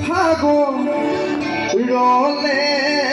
하고 불러내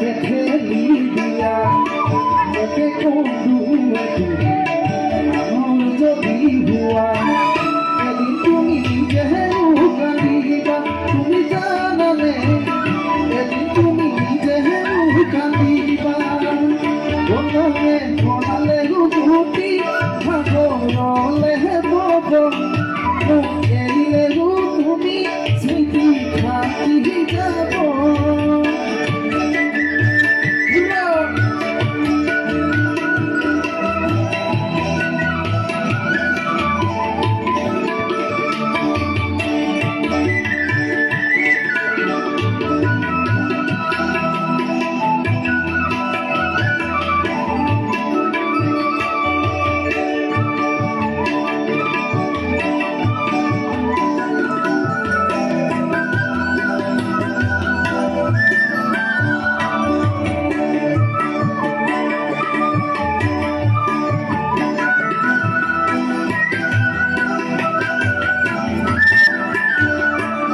খেলি দিয়া এতে কোন আমার যদি হুয়া এদিন তুমি যেহেতু কাঁদিবা তুমি জানালে এদিন তুমি যেহেতু কাঁদিবা বললে বলালে গুটি ভাগরলে বব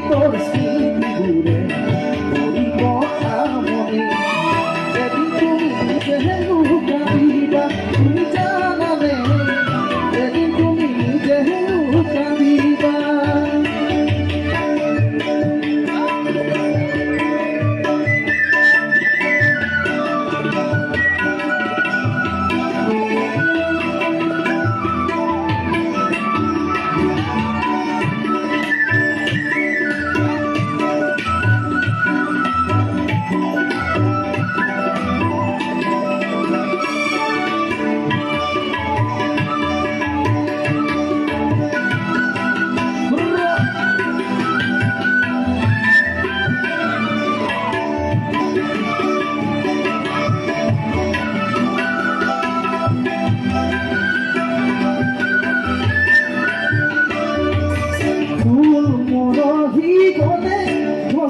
por si figure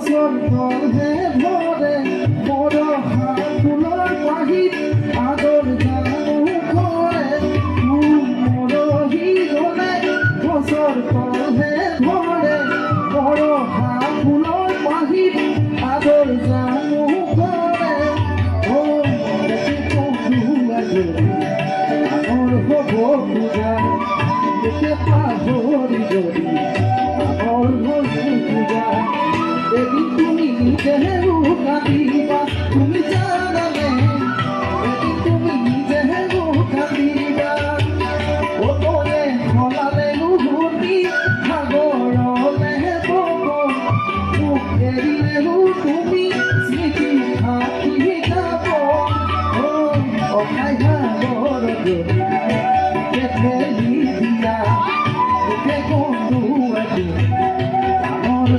বছৰ হে ভৰে বড় হাত ফুলর পাহিত আদৰ এদিন তুমি যেহেতু কাঁদিবা, তুমি জানালে এদিন তুমি যেহেতু কাঁদিবা ও তোরে ফলালে নুহুতি সাগরলে বব মুখ এৰিলেও তুমি স্মৃতি থাকি যাব। ও অকাই ভাগৰ দেখে দিয়া দেখে বন্ধু আমার